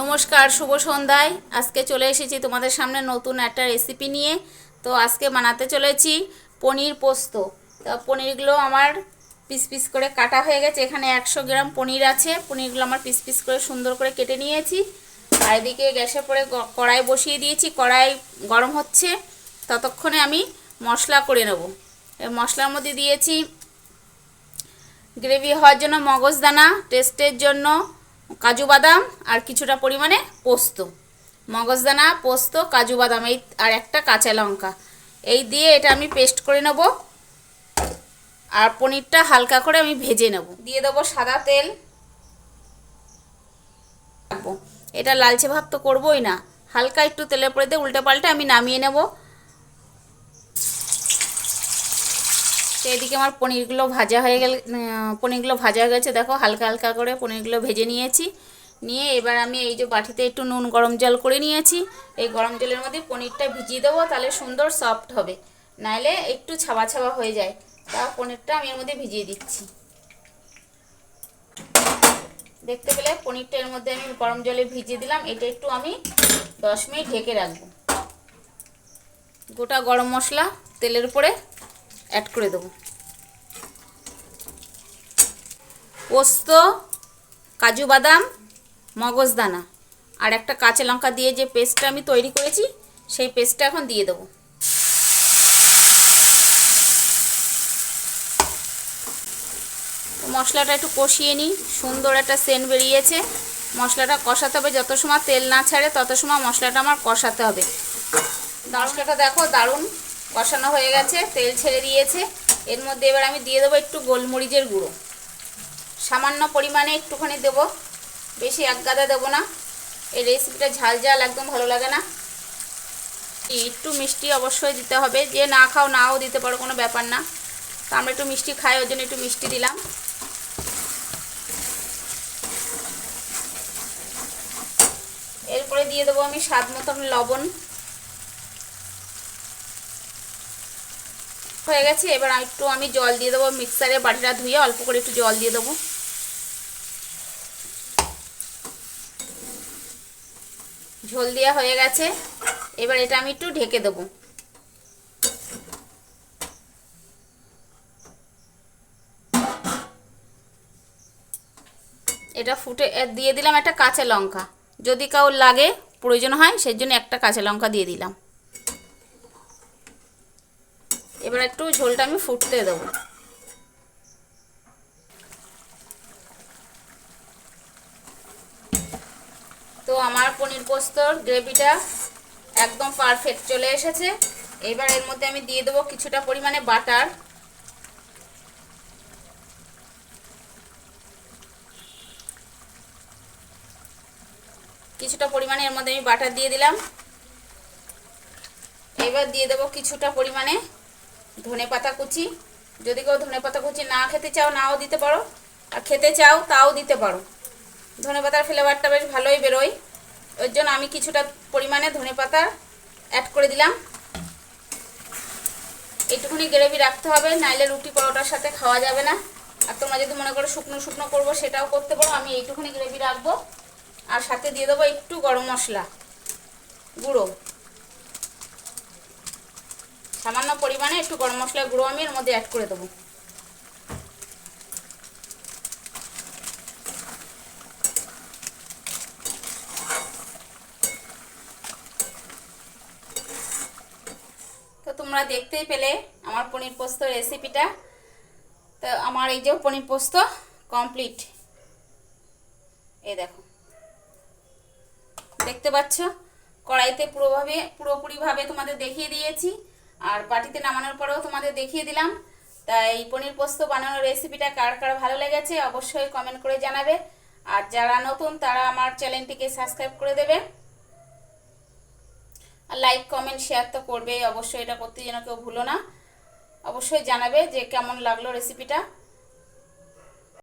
নমস্কার, শুভ সন্ধ্যায়। আজকে চলে এসেছি তোমাদের সামনে নতুন একটা রেসিপি নিয়ে। তো আজকে বানাতে চলেছি পনির পোস্ত। পনিরগুলো আমার পিস পিস করে কাটা হয়ে গেছে। এখানে একশো গ্রাম পনির আছে। পনিরগুলো আমার পিস পিস করে সুন্দর করে কেটে নিয়েছি। আর এদিকে গ্যাসের পরে কড়াই বসিয়ে দিয়েছি। কড়াই গরম হচ্ছে। ততক্ষণে আমি মশলা করে নেব। মশলার মধ্যে দিয়েছি গ্রেভি হওয়ার জন্য মগজদানা, টেস্টের জন্য কাজু বাদাম আর কিছুটা পরিমাণে পোস্ত, মগজদানা, পোস্ত, কাজু বাদাম, এই আর একটা কাঁচা লঙ্কা। এই দিয়ে এটা আমি পেস্ট করে নেব আর পনিরটা হালকা করে আমি ভেজে নেব। দিয়ে দেবো সাদা তেল। এটা লালচে ভাব তো করবোই না। হালকা একটু তেলের পরে দিয়ে উল্টে পাল্টে আমি নামিয়ে নেব। তো এদিকে আমার পনিরগুলো ভাজা হয়ে গেল পনিরগুলো ভাজা হয়ে গেছে। দেখো, হালকা হালকা করে পনিরগুলো ভেজে নিয়েছি। নিয়ে এবার আমি এই যে বাটিতে একটু নুন, গরম জল করে নিয়েছি। এই গরম জলের মধ্যে পনিরটা ভিজিয়ে দেবো, তাহলে সুন্দর সফট হবে। নাইলে একটু ছাবা ছাবা হয়ে যায়। তা পনিরটা আমি এর মধ্যে ভিজিয়ে দিচ্ছি। দেখতে পেলে পনিরটা এর মধ্যে আমি গরম জলে ভিজিয়ে দিলাম। এটা একটু আমি দশ মিনিট ঢেকে রাখব। গোটা গরম মশলা তেলের উপরে। অ্যাড করে দেবো। পোস্ত, কাজু বাদাম মগজদানা আর একটা কাঁচা লঙ্কা দিয়ে যে পেস্টটা আমি তৈরি করেছি, সেই পেস্টটা এখন দিয়ে দেবো। মশলাটা একটু কষিয়ে নিই, সুন্দর একটা সেন্ট বেরিয়েছে। মশলাটা কষাতে হবে, যত সময় তেল না ছাড়ে তত সময় মশলাটা আমার কষাতে হবে। মশলাটা দেখো দারুণ কষানো হয়ে গেছে, তেল ছেড়ে দিয়েছে। এর মধ্যে এবার আমি দিয়ে দেবো একটু গোলমরিচের গুঁড়ো। সামান্য পরিমাণে একটুখানি দেবো। বেশি এক গাদা দেবো না। এই রেসিপিটা ঝাল ঝাল, একদম ভালো লাগে না। একটু মিষ্টি অবশ্যই দিতে হবে। যে না খাও নাও দিতে পারো, কোনো ব্যাপার না। তো আমরা একটু মিষ্টি খাই ওই জন্য একটু মিষ্টি দিলাম। এরপরে দিয়ে দেবো আমি স্বাদ মতন লবণ। হয়ে গেছে, এবার একটু আমি জল দিয়ে দেবো, মিক্সারে বাটিটা ধুয়ে অল্প করে একটু জল দিয়ে দেবো। ঝোল দেওয়া হয়ে গেছে, এবার এটা আমি একটু ঢেকে দেবো। এটা ফুটে দিয়ে দিলাম একটা কাঁচা লঙ্কা। যদি কাউ লাগে, প্রয়োজন হয় সেই জন্য একটা কাঁচা লঙ্কা দিয়ে দিলাম। এবার একটু ঝোলটা আমি ফুটতে দেবো। তো আমার পনির পোস্তর গ্রেভিটা একদম পারফেক্ট চলে এসেছে। এবার এর মধ্যে আমি দিয়ে দেবো কিছুটা পরিমাণে বাটার। কিছুটা পরিমাণে এর মধ্যে আমি বাটার দিয়ে দিলাম। এবার দিয়ে দেবো কিছুটা পরিমাণে ধনে পাতা কুচি। যদি কেউ ধনে পাতা কুচি না খেতে চাও, নাও দিতে পারো। আর খেতে চাও, তাও দিতে পারো। ধনে পাতার ফ্লেভারটা বেশ ভালোই বেরোয়। ওর জন্য আমি কিছুটা পরিমাণে ধনে পাতা অ্যাড করে দিলাম। একটুখানি গ্রেভি রাখতে হবে, নাইলে রুটি পরোটার সাথে খাওয়া যাবে না। আর তোমরা যদি মনে করো শুকনো শুকনো করব, সেটাও করতে পারো। আমি এইটুখানি গ্রেভি রাখব। আর সাথে দিয়ে দেবো একটু গরম মশলা। গুঁড়ো সামান্য পরিমাণে একটু গরম মশলার গুঁড়ো আমি এর মধ্যে অ্যাড করে দেবো। তো তোমরা দেখতেই পেলে আমার পনির পোস্ত রেসিপিটা তো আমার এই যে পনির পোস্ত কমপ্লিট এই দেখো। দেখতে পাচ্ছ? কড়াইতে পুরোভাবে পুরোপুরিভাবে তোমাদের দেখিয়ে দিয়েছি। আর বাটিতে নামানোর পরেও তোমাদের দেখিয়ে দিলাম। তাই পনির পোস্ত বানানোর রেসিপিটা কার কার ভালো লেগেছে অবশ্যই কমেন্ট করে জানাবে। আর যারা নতুন, তারা আমার চ্যানেলটিকে সাবস্ক্রাইব করে দেবে। আর লাইক কমেন্ট শেয়ার তো করবে অবশ্যই এটা করতে যেন কেউ ভুলো না। অবশ্যই জানাবে যে কেমন লাগল রেসিপিটা